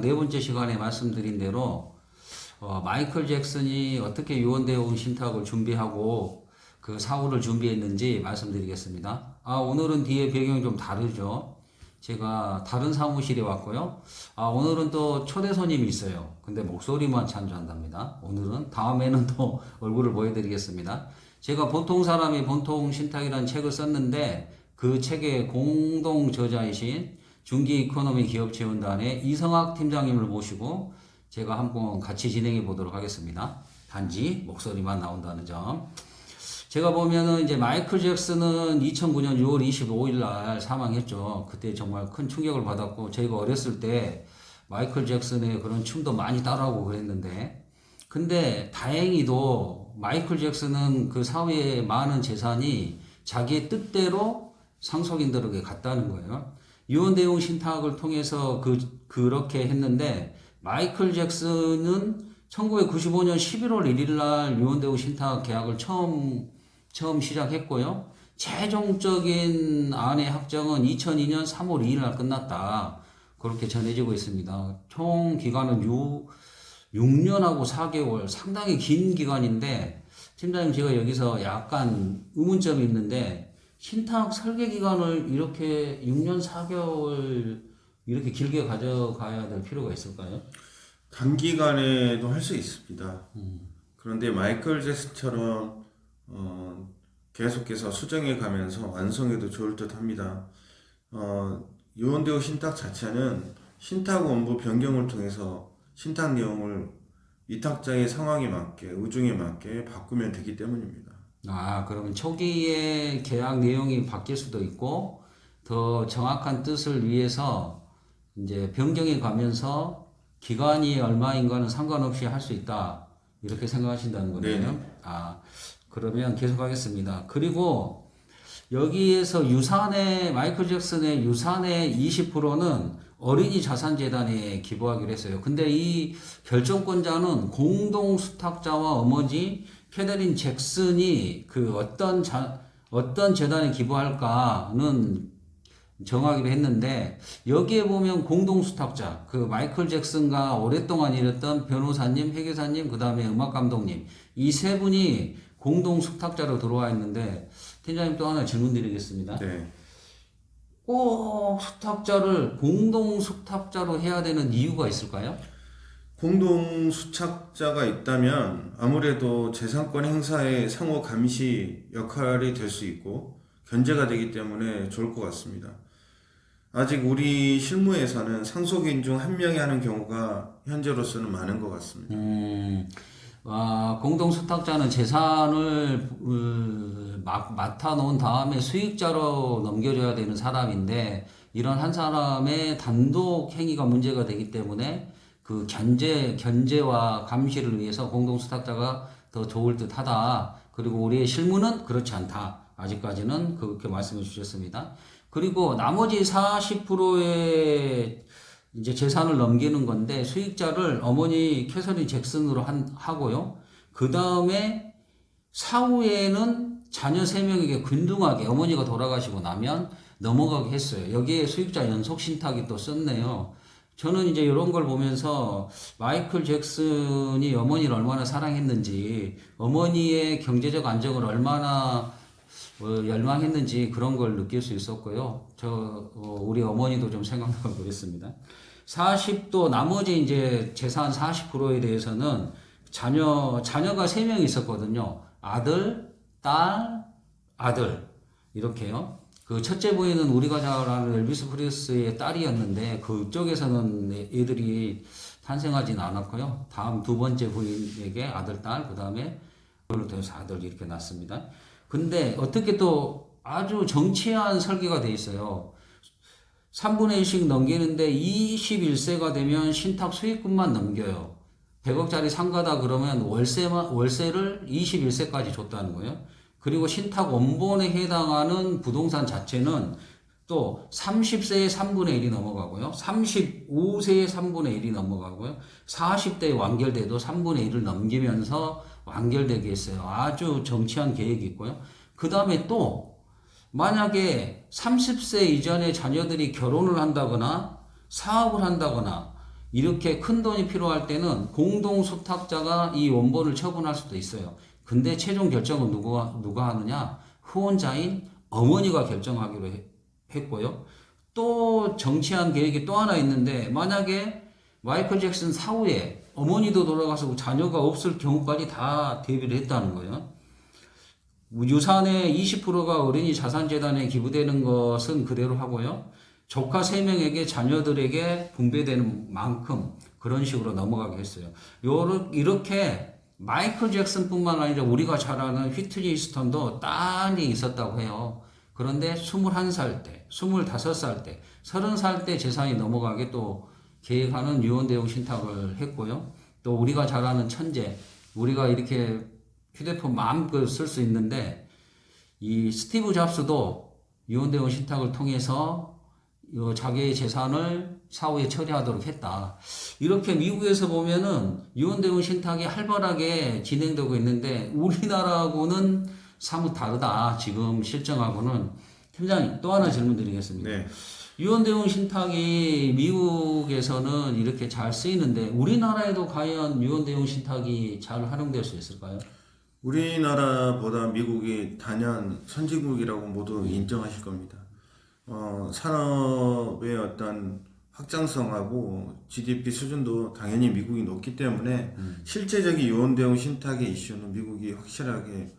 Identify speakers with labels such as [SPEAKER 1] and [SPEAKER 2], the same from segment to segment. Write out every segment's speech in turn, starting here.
[SPEAKER 1] 네 번째 시간에 말씀드린 대로 어, 마이클 잭슨이 어떻게 유언대용 신탁을 준비하고 그 사후를 준비했는지 말씀드리겠습니다. 아, 오늘은 뒤에 배경이 좀 다르죠. 제가 다른 사무실에 왔고요. 아, 오늘은 또 초대 손님이 있어요. 근데 목소리만 찬조한답니다. 오늘은 다음에는 또 얼굴을 보여드리겠습니다. 제가 보통 사람이 본통 신탁이라는 책을 썼는데 그 책의 공동 저자이신 중기 이코노미 기업 지원단의 이성학 팀장님을 모시고 제가 한번 같이 진행해 보도록 하겠습니다. 단지 목소리만 나온다는 점. 제가 보면은 이제 마이클 잭슨은 2009년 6월 25일 날 사망했죠. 그때 정말 큰 충격을 받았고 저희가 어렸을 때 마이클 잭슨의 그런 춤도 많이 따라하고 그랬는데 근데 다행히도 마이클 잭슨은 그 사후에 많은 재산이 자기의 뜻대로 상속인들에게 갔다는 거예요. 유언대용 신탁을 통해서 그 그렇게 했는데 마이클 잭슨은 1995년 11월 1일 날 유언대용 신탁 계약을 처음 처음 시작했고요. 최종적인 안의 확정은 2002년 3월 2일 날 끝났다. 그렇게 전해지고 있습니다. 총 기간은 6, 6년하고 4개월, 상당히 긴 기간인데, 팀장님 제가 여기서 약간 의문점이 있는데, 신탁 설계 기간을 이렇게 6년 4개월 이렇게 길게 가져가야 될 필요가 있을까요?
[SPEAKER 2] 단기간에도 할 수 있습니다. 그런데 마이클 잭슨처럼 어, 계속해서 수정해 가면서 완성해도 좋을 듯 합니다. 어, 유언대우 신탁 자체는 신탁 원부 변경을 통해서 신탁 내용을 위탁자의 상황에 맞게 의중에 맞게 바꾸면 되기 때문입니다.
[SPEAKER 1] 아, 그러면 초기에 계약 내용이 바뀔 수도 있고, 더 정확한 뜻을 위해서 이제 변경해 가면서 기간이 얼마인가는 상관없이 할 수 있다. 이렇게 생각하신다는 거네요. 아, 그러면 계속하겠습니다. 그리고 여기에서 유산의, 마이클 잭슨의 유산의 20%는 어린이 자산재단에 기부하기로 했어요. 근데 이 결정권자는 공동 수탁자와 어머니 캐더린 잭슨이 그 어떤 자, 어떤 재단에 기부할까는 정하기로 했는데 여기에 보면 공동 수탁자 그 마이클 잭슨과 오랫동안 일했던 변호사님, 회계사님, 그 다음에 음악 감독님 이 세 분이 공동 수탁자로 들어와 있는데 팀장님 또 하나 질문 드리겠습니다.
[SPEAKER 2] 네.
[SPEAKER 1] 꼭 수탁자를 공동 수탁자로 해야 되는 이유가 있을까요?
[SPEAKER 2] 공동 수착자가 있다면 아무래도 재산권 행사의 상호 감시 역할이 될 수 있고 견제가 되기 때문에 좋을 것 같습니다. 아직 우리 실무에서는 상속인 중 한 명이 하는 경우가 현재로서는 많은 것 같습니다.
[SPEAKER 1] 음, 아, 공동 수탁자는 재산을 음, 막 맡아 놓은 다음에 수익자로 넘겨줘야 되는 사람인데 이런 한 사람의 단독 행위가 문제가 되기 때문에 그 견제 견제와 감시를 위해서 공동 수탁자가 더 좋을 듯 하다. 그리고 우리의 실무는 그렇지 않다. 아직까지는 그렇게 말씀해 주셨습니다. 그리고 나머지 40%의 이제 재산을 넘기는 건데 수익자를 어머니 캐서린 잭슨으로 한, 하고요. 그 다음에 사후에는 자녀 3명에게 균등하게 어머니가 돌아가시고 나면 넘어가게 했어요. 여기에 수익자 연속 신탁이 또 썼네요. 저는 이제 이런 걸 보면서 마이클 잭슨이 어머니를 얼마나 사랑했는지, 어머니의 경제적 안정을 얼마나 어, 열망했는지 그런 걸 느낄 수 있었고요. 저 어, 우리 어머니도 좀 생각나고 그랬습니다. 40도 나머지 이제 재산 40%에 대해서는 자녀 자녀가 3명 있었거든요. 아들, 딸, 아들 이렇게요. 그 첫째 부인은 우리가 잘 아는 엘비스 프리스의 딸이었는데 그쪽에서는 애들이 탄생하진 않았고요. 다음 두 번째 부인에게 아들, 딸, 그 다음에 그걸로 돼서 아들 이렇게 낳습니다. 근데 어떻게 또 아주 정치한 설계가 돼 있어요. 3분의 1씩 넘기는데 21세가 되면 신탁 수익금만 넘겨요. 100억짜리 상가다 그러면 월세만, 월세를 21세까지 줬다는 거예요. 그리고 신탁 원본에 해당하는 부동산 자체는 또 30세에 3분의 1이 넘어가고요. 35세에 3분의 1이 넘어가고요. 40대 완결돼도 3분의 1을 넘기면서 완결되게 했어요. 아주 정치한 계획이 있고요. 그 다음에 또 만약에 30세 이전에 자녀들이 결혼을 한다거나 사업을 한다거나 이렇게 큰 돈이 필요할 때는 공동 수탁자가 이 원본을 처분할 수도 있어요. 근데 최종 결정은 누가 누가 하느냐? 후원자인 어머니가 결정하기로 해- 했고요. 또 정치한 계획이 또 하나 있는데 만약에 마이클 잭슨 사후에 어머니도 돌아가서 자녀가 없을 경우까지 다 대비를 했다는 거예요. 유산의 20%가 어린이 자산재단에 기부되는 것은 그대로 하고요. 조카 3명에게 자녀들에게 분배되는 만큼 그런 식으로 넘어가게 했어요. 이렇게 마이클 잭슨뿐만 아니라 우리가 잘 아는 휘트니 스턴도 딸이 있었다고 해요. 그런데 21살 때, 25살 때, 30살 때 재산이 넘어가게 또 계획하는 유언대용 신탁을 했고요. 또 우리가 잘 아는 천재, 우리가 이렇게 휴대폰 마음껏 쓸 수 있는데 이 스티브 잡스도 유언대용 신탁을 통해서 요 자기의 재산을 사후에 처리하도록 했다. 이렇게 미국에서 보면은 유언대용 신탁이 활발하게 진행되고 있는데 우리나라하고는 사뭇 다르다. 지금 실정하고는 팀장님 또 하나 질문 드리겠습니다.
[SPEAKER 2] 네.
[SPEAKER 1] 유언대용 신탁이 미국에서는 이렇게 잘 쓰이는데 우리나라에도 과연 유언대용 신탁이 잘 활용될 수 있을까요?
[SPEAKER 2] 우리나라보다 미국이 단연 선진국이라고 모두 인정하실 겁니다. 어, 산업의 어떤 확장성하고 GDP 수준도 당연히 미국이 높기 때문에 실제적인 유언대용 신탁의 이슈는 미국이 확실하게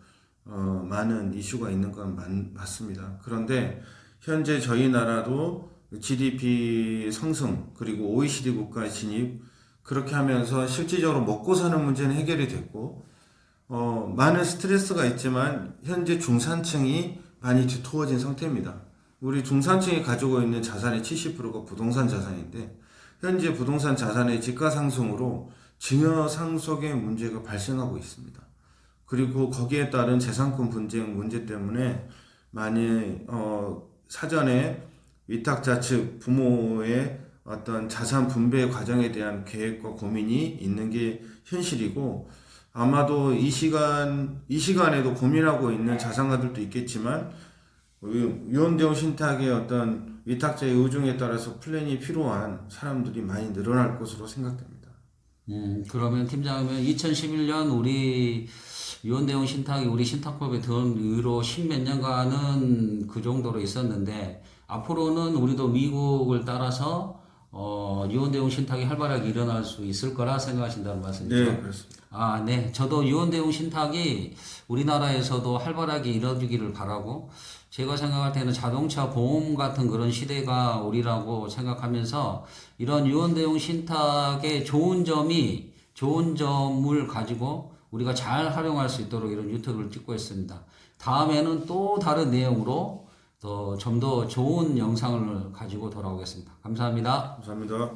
[SPEAKER 2] 어, 많은 이슈가 있는 건 맞, 맞습니다. 그런데 현재 저희 나라도 GDP 상승 그리고 OECD 국가 진입 그렇게 하면서 실질적으로 먹고 사는 문제는 해결이 됐고 어, 많은 스트레스가 있지만 현재 중산층이 많이 뒤토어진 상태입니다. 우리 중산층이 가지고 있는 자산의 70%가 부동산 자산인데 현재 부동산 자산의 지가 상승으로 증여 상속의 문제가 발생하고 있습니다. 그리고 거기에 따른 재산권 분쟁 문제 때문에 많이 어, 사전에 위탁자 측 부모의 어떤 자산 분배 과정에 대한 계획과 고민이 있는 게 현실이고 아마도 이 시간 이 시간에도 고민하고 있는 자산가들도 있겠지만 유언대용 신탁의 어떤 위탁자의 의중에 따라서 플랜이 필요한 사람들이 많이 늘어날 것으로 생각됩니다.
[SPEAKER 1] 음, 그러면 팀장이면 2011년 우리 유언대용 신탁이 우리 신탁법에 들어온 이후로 십몇 년간은 그 정도로 있었는데 앞으로는 우리도 미국을 따라서 어, 유언대용 신탁이 활발하게 일어날 수 있을 거라 생각하신다는 말씀이죠?
[SPEAKER 2] 네, 그렇습니다.
[SPEAKER 1] 아, 네. 저도 유언대용 신탁이 우리나라에서도 활발하게 이뤄지기를 바라고 제가 생각할 때는 자동차 보험 같은 그런 시대가 오리라고 생각하면서 이런 유언대용 신탁의 좋은 점이 좋은 점을 가지고 우리가 잘 활용할 수 있도록 이런 유튜브를 찍고 있습니다. 다음에는 또 다른 내용으로 더좀더 좋은 영상을 가지고 돌아오겠습니다. 감사합니다.
[SPEAKER 2] 감사합니다.